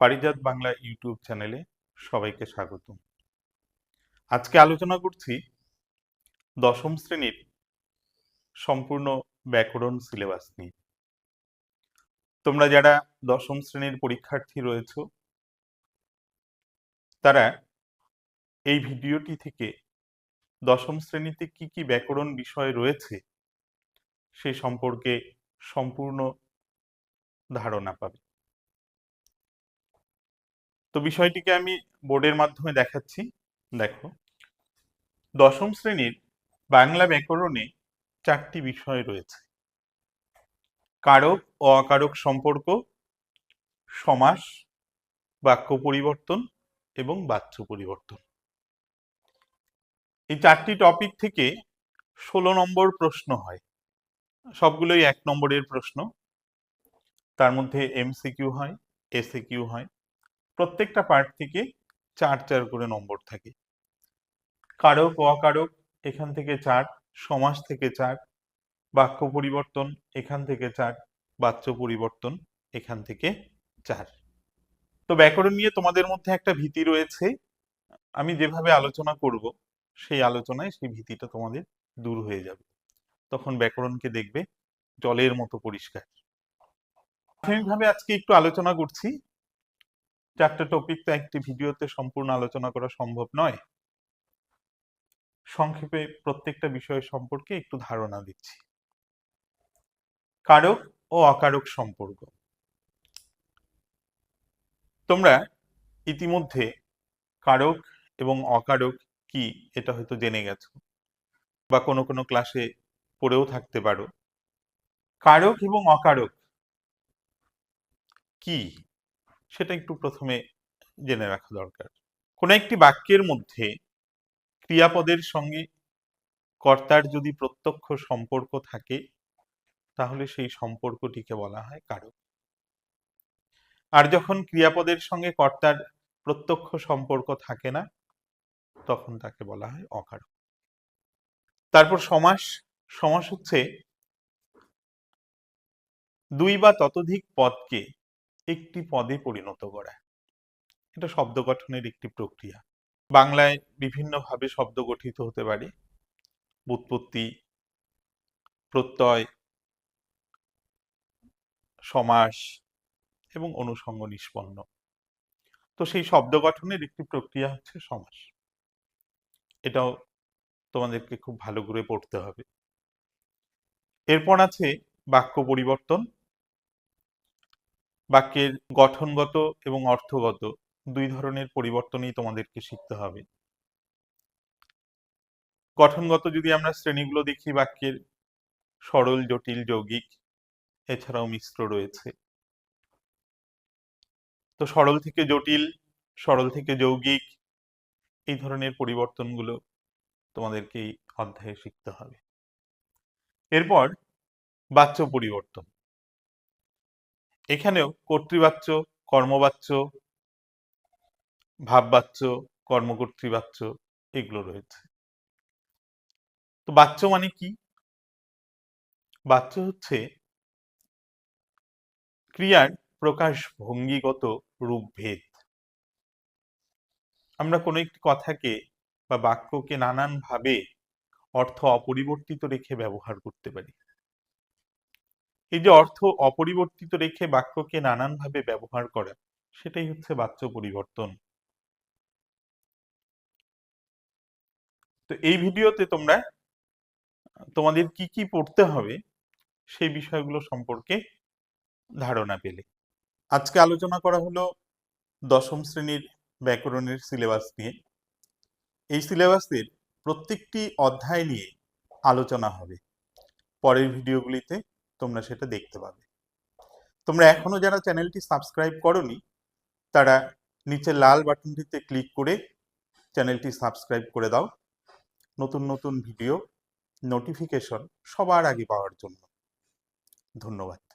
পারিজাত Bangla YouTube চ্যানেলে সবাইকে স্বাগত আজকে আলোচনা করছি দশম শ্রেণির সম্পূর্ণ ব্যাকরণ সিলেবাস নিয়ে। তোমরা যারা দশম শ্রেণির পরীক্ষার্থী রয়েছে, তারা এই ভিডিওটি থেকে দশম শ্রেণীতে কি কি ব্যাকরণ বিষয় রয়েছে, সে সম্পর্কে সম্পূর্ণ ধারণা পাবে। তো বিষয়টিকে আমি বোর্ডের মাধ্যমে দেখাচ্ছি। দেখো, দশম শ্রেণির বাংলা ব্যাকরণে চারটি বিষয় রয়েছে। কারক ও অকারক সম্পর্ক, সমাস, বাক্য পরিবর্তন এবং বাচ্য পরিবর্তন। এই চারটি টপিক থেকে ষোলো নম্বর প্রশ্ন হয়। সবগুলোই এক নম্বরের প্রশ্ন। তার মধ্যে এমসিকিউ হয় এসএ কিউ হয় প্রত্যেকটা পার্ট থেকে চার চার করে নম্বর থাকে। কারক, অকারক, এখান থেকে চার, সমাস থেকে চার, বাক্য পরিবর্তন, এখান থেকে চার, বাচ্য পরিবর্তন, এখান থেকে চার। তো ব্যাকরণ নিয়ে তোমাদের মধ্যে একটা ভীতি রয়েছে। আমি যেভাবে আলোচনা করব, সেই আলোচনায় সেই ভীতিটা তোমাদের দূর হয়ে যাবে। তখন ব্যাকরণকে দেখবে, জলের মতো পরিষ্কার। প্রাথমিকভাবে আজকে একটু আলোচনা করছি চারটা টপিক তো একটি ভিডিওতে সম্পূর্ণ আলোচনা করা সম্ভব নয়। সংক্ষেপে প্রত্যেকটা বিষয় সম্পর্কে একটু ধারণা দিচ্ছি। কারক ও অকারক সম্পর্ক। তোমরা ইতিমধ্যে কারক এবং অকারক কি এটা হয়তো জেনে গেছো বা কোনো কোনো ক্লাসে পড়েও থাকতে পারো। কারক এবং অকারক কি? সেটা একটু প্রথমে জেনে রাখা দরকার। কোনো একটি বাক্যের মধ্যে ক্রিয়াপদের সঙ্গে কর্তার যদি প্রত্যক্ষ সম্পর্ক থাকে, তাহলে সেই সম্পর্কটিকে বলা হয় কারক। আর যখন ক্রিয়াপদের সঙ্গে কর্তার প্রত্যক্ষ সম্পর্ক থাকে না, তখন তাকে বলা হয় অকারক। তারপর সমাস সমাস হচ্ছে দুই বা ততোধিক পদকে একটি পদে পরিণত করা। এটা শব্দ গঠনের একটি প্রক্রিয়া। বাংলায় বিভিন্নভাবে শব্দ গঠিত হতে পারে। বুৎপত্তি প্রত্যয়, সমাস এবং অনুসঙ্গ নিষ্পন্ন। তো সেই শব্দ গঠনের একটি প্রক্রিয়া হচ্ছে সমাস। এটাও তোমাদেরকে খুব ভালো করে পড়তে হবে। এরপর আছে বাক্য পরিবর্তন। বাক্যের গঠনগত এবং অর্থগত দুই ধরনের পরিবর্তনই তোমাদেরকে শিখতে হবে। গঠনগত যদি আমরা শ্রেণীগুলো দেখি, বাক্যের সরল, জটিল, যৌগিক, এছাড়াও মিশ্র রয়েছে। তো সরল থেকে জটিল, সরল থেকে যৌগিক এই ধরনের পরিবর্তনগুলো তোমাদেরকে অধ্যায়ে শিখতে হবে। এরপর বাচ্য পরিবর্তন। এখানেও কর্তৃবাচ্য, কর্মবাচ্য, ভাববাচ্য, কর্মকর্তৃবাচ্য এগুলো রয়েছে। তো বাচ্য মানে কি? বাচ্য হচ্ছে ক্রিয়ার প্রকাশ ভঙ্গিগত রূপভেদ। আমরা কোনো একটি কথাকে বা বাক্যকে নানান ভাবে অর্থ অপরিবর্তিত রেখে ব্যবহার করতে পারি। এই যে অর্থ অপরিবর্তিত রেখে বাক্যকে নানানভাবে ব্যবহার করা সেটাই হচ্ছে বাচ্য পরিবর্তন। তো এই ভিডিওতে তোমরা, তোমাদের কি কি পড়তে হবে, সেই বিষয়গুলো সম্পর্কে ধারণা পেলে। আজকে আলোচনা করা হলো দশম শ্রেণির ব্যাকরণের সিলেবাস নিয়ে। এই সিলেবাসের প্রত্যেকটি অধ্যায় নিয়ে আলোচনা হবে। পরের ভিডিওগুলিতে তোমরা সেটা দেখতে পাবে। তোমরা এখনও যারা চ্যানেলটি সাবস্ক্রাইব করনি, তারা নিচে লাল বাটনটিতে ক্লিক করে চ্যানেলটি সাবস্ক্রাইব করে দাও। নতুন নতুন ভিডিও, নোটিফিকেশন সবার আগে পাওয়ার জন্য। ধন্যবাদ।